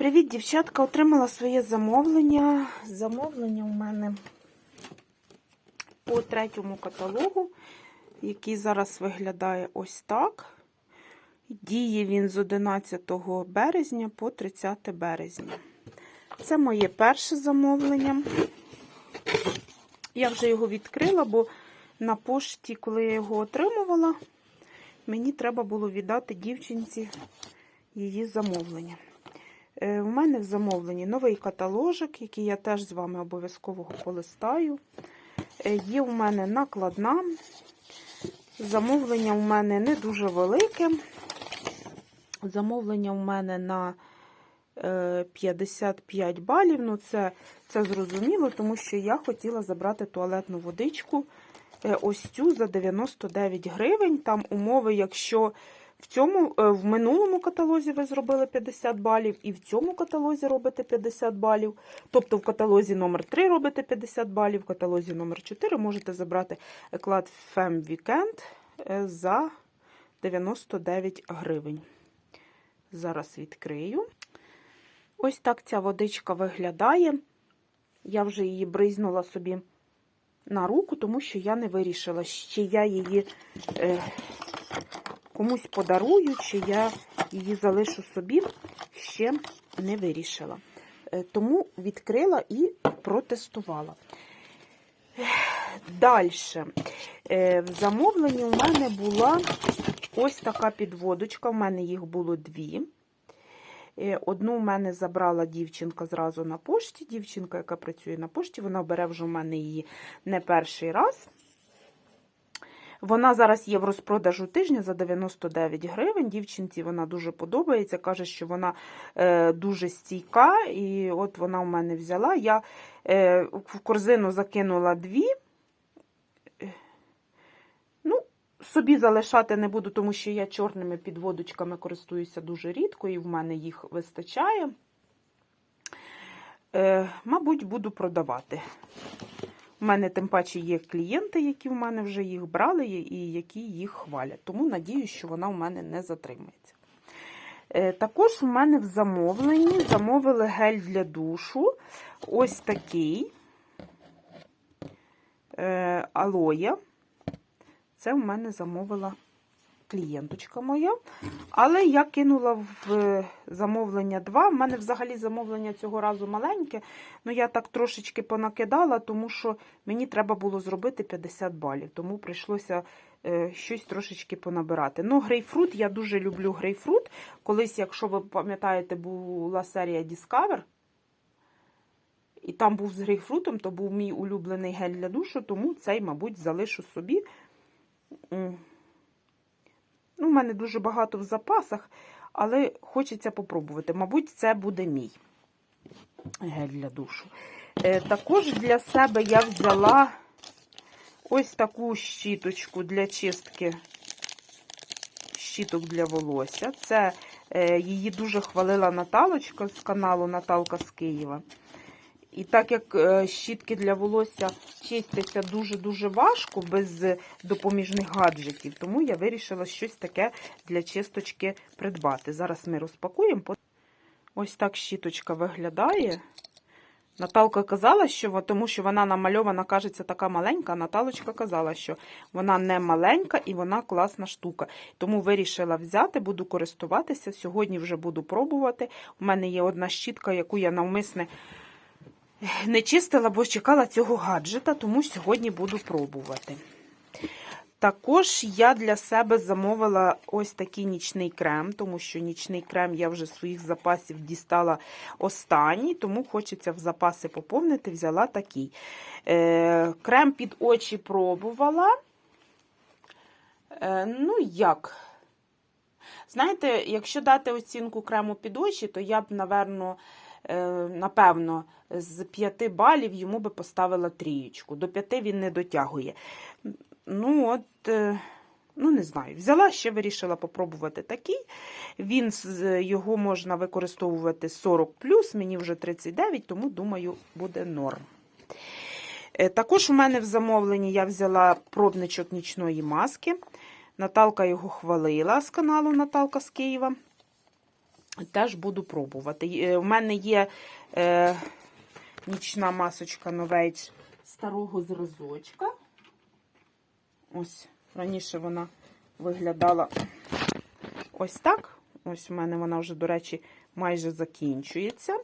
Привіт, дівчатка! Отримала своє замовлення. Замовлення у мене по третьому каталогу, який зараз виглядає ось так. Діє він з 11 березня по 30 березня. Це моє перше замовлення. Я вже його відкрила, бо на пошті, коли я його отримувала, мені треба було віддати дівчинці її замовлення. Е, У мене в замовленні новий каталожик, який я теж з вами обов'язково полистаю. Е, Є у мене накладна. Замовлення у мене не дуже велике. Замовлення у мене на е, 55 балів. Ну, це, це зрозуміло, тому що я хотіла забрати туалетну водичку. е, Ось цю за 99 гривень. Там умови, якщо в цьому, е, в минулому каталозі ви зробили 50 балів, і в цьому каталозі робите 50 балів. Тобто в каталозі номер 3 робите 50 балів, в каталозі номер 4 можете забрати еклад Fem Weekend е, за 99 гривень. Зараз відкрию. Ось так ця водичка виглядає. Я вже її бризнула собі на руку, тому що я не вирішила, чи я її е, комусь подарую, чи я її залишу собі, ще не вирішила. Е, Тому відкрила і протестувала. Далі. В замовленні у мене була ось така підводочка. У мене їх було дві. Е, Одну у мене забрала дівчинка зразу на пошті. Дівчинка, яка працює на пошті, вона бере вже у мене її не перший раз. Вона зараз є в розпродажу тижня за 99 гривень. Дівчинці вона дуже подобається. Каже, що вона е, дуже стійка, і от вона у мене взяла. Я е, в корзину закинула дві. Е, Ну, собі залишати не буду, тому що я чорними підводочками користуюся дуже рідко, і в мене їх вистачає. Мабуть, буду продавати. У мене тим паче є клієнти, які в мене вже їх брали і які їх хвалять. Тому надіюсь, що вона у мене не затримається. Е, Також у мене в замовленні замовили гель для душу. Ось такий Алоя. алоє. Це в мене замовила клієнточка моя. Але я кинула в замовлення 2. У мене взагалі замовлення цього разу маленьке. Ну, я так трошечки понакидала, тому що мені треба було зробити 50 балів. Тому прийшлося е, щось трошечки понабирати. Ну, грейпфрут, я дуже люблю грейпфрут. Колись, якщо ви пам'ятаєте, була серія Discover. І там був з грейпфрутом, то був мій улюблений гель для душу, тому цей, мабуть, залишу собі. Ну, У мене дуже багато в запасах, але хочеться попробувати. Мабуть, це буде мій гель для душу. Е, також для себе я взяла ось таку щіточку для чистки щіток для волосся. Це е, її дуже хвалила Наталочка з каналу Наталка з Києва. І так як е, щітки для волосся чистяться дуже-дуже важко без допоміжних гаджетів, тому я вирішила щось таке для чисточки придбати. Зараз ми розпакуємо. Ось так щіточка виглядає. Наталка казала, що тому що вона намальована, кажеться, така маленька. Наталочка казала, що вона не маленька і вона класна штука. Тому вирішила взяти, буду користуватися. Сьогодні вже буду пробувати. У мене є одна щітка, яку я навмисне не чистила, бо чекала цього гаджета, тому сьогодні буду пробувати. Також я для себе замовила ось такий нічний крем, тому що нічний крем я вже своїх запасів дістала останній, тому хочеться в запаси поповнити, взяла такий. Е, крем під очі пробувала. Е, ну, як? Знаєте, якщо дати оцінку крему під очі, то я б, напевно, напевно, з 5 балів йому би поставила трієчку. До 5 він не дотягує. Ну, от, е, ну, не знаю. Взяла ще вирішила попробувати такий. Він його можна використовувати 40 мені вже 39, тому, думаю, буде норм. Е, Також у мене в замовленні я взяла пробничок нічної маски. Наталка його хвалила з каналу Наталка з Києва. теж буду пробувати. Е, У мене є нічна масочка Novage старого зразочка. Ось, раніше вона виглядала ось так. Ось у мене вона вже, до речі, майже закінчується.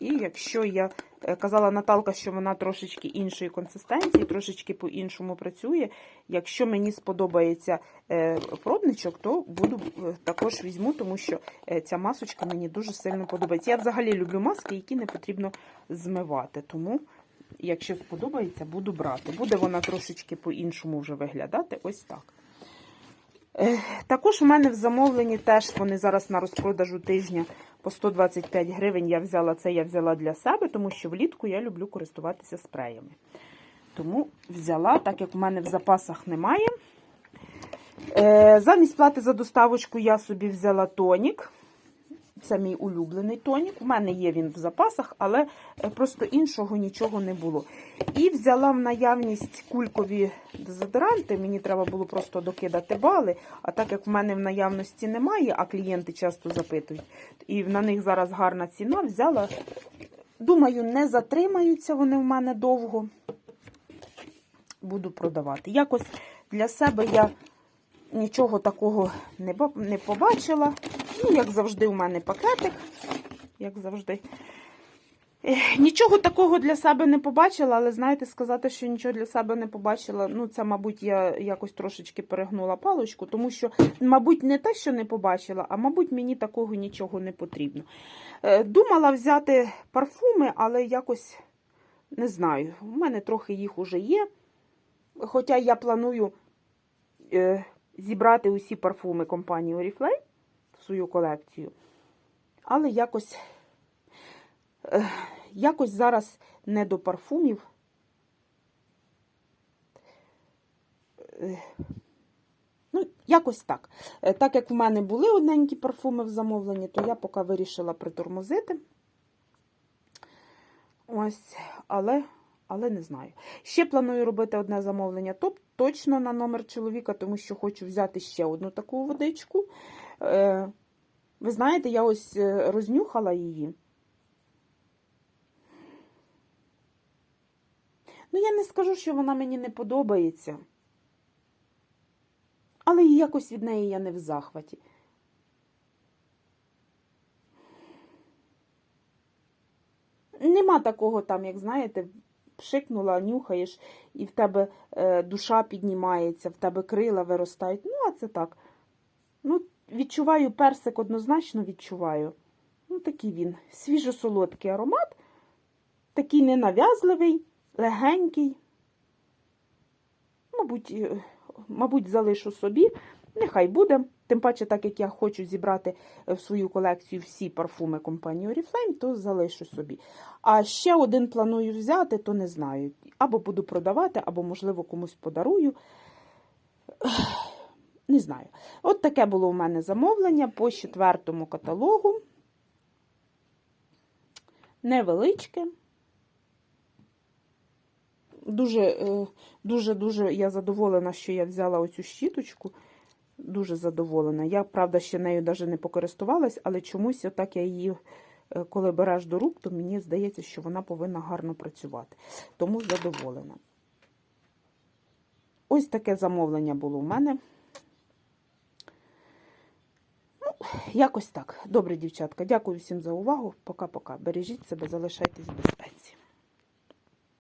І якщо я казала Наталка, що вона трошечки іншої консистенції, трошечки по-іншому працює. Якщо мені сподобається е, пробничок, то буду е, також візьму, тому що е, ця масочка мені дуже сильно подобається. Я взагалі люблю маски, які не потрібно змивати. Тому, якщо сподобається, буду брати. Буде вона трошечки по-іншому вже виглядати. Ось так. Е, Також у мене в замовленні теж вони зараз на розпродажу тижня по 125 гривень. Я взяла це, я взяла для себе, тому що влітку я люблю користуватися спреями. Тому взяла, так як у мене в запасах немає. Е, Замість плати за доставочку я собі взяла тонік. Це мій улюблений тонік. У мене є він в запасах, але е, просто іншого нічого не було. І взяла в наявність кулькові дезодоранти. Мені треба було просто докидати бали. А так як в мене в наявності немає, а клієнти часто запитують, і на них зараз гарна ціна, взяла. Думаю, не затримаються вони в мене довго. Буду продавати. Якось для себе я нічого такого не ба- не побачила. Ну, як завжди, у мене пакетик. Як завжди. Нічого такого для себе не побачила, але знаєте, сказати, що нічого для себе не побачила, ну це, мабуть, я якось трошечки перегнула паличку, тому що, мабуть, не те, що не побачила, а мабуть, мені такого нічого не потрібно. Е, Думала взяти парфуми, але якось не знаю. У мене трохи їх уже є. Хоча я планую е, зібрати усі парфуми компанії Oriflame свою колекцію. Але якось, е, якось зараз не до парфумів. Е, Ну, якось так. Е, Так як в мене були одненькі парфуми в замовленні, то я поки вирішила притормозити. Ось, але, але не знаю. Ще планую робити одне замовлення, топ, точно на номер чоловіка, тому що хочу взяти ще одну таку водичку. Е, ви знаєте, я ось е, рознюхала її. Ну, я не скажу, що вона мені не подобається. Але якось від неї я не в захваті. Нема такого там, як знаєте, пшикнула, нюхаєш, і в тебе е, душа піднімається, в тебе крила виростають. Ну, а це так. Відчуваю персик, однозначно відчуваю. Ну, такий він. Свіжо-солодкий аромат, такий ненав'язливий, легенький. Мабуть, е, мабуть, залишу собі. Нехай буде. Тим паче, так як я хочу зібрати в свою колекцію всі парфуми компанії Oriflame, то залишу собі. А ще один планую взяти, то не знаю. Або буду продавати, або, можливо, комусь подарую. Не знаю. От таке було у мене замовлення по четвертому каталогу. Невеличке. Дуже, е, я задоволена, що я взяла оцю щіточку. Дуже задоволена. Я, правда, ще нею навіть не покористувалась, але чомусь, отак я її, е, коли береш до рук, то мені здається, що вона повинна гарно працювати. Тому задоволена. Ось таке замовлення було у мене. Ну, якось так. Добре, дівчатка. Дякую всім за увагу. Пока-пока. Бережіть себе, залишайтесь в безпеці.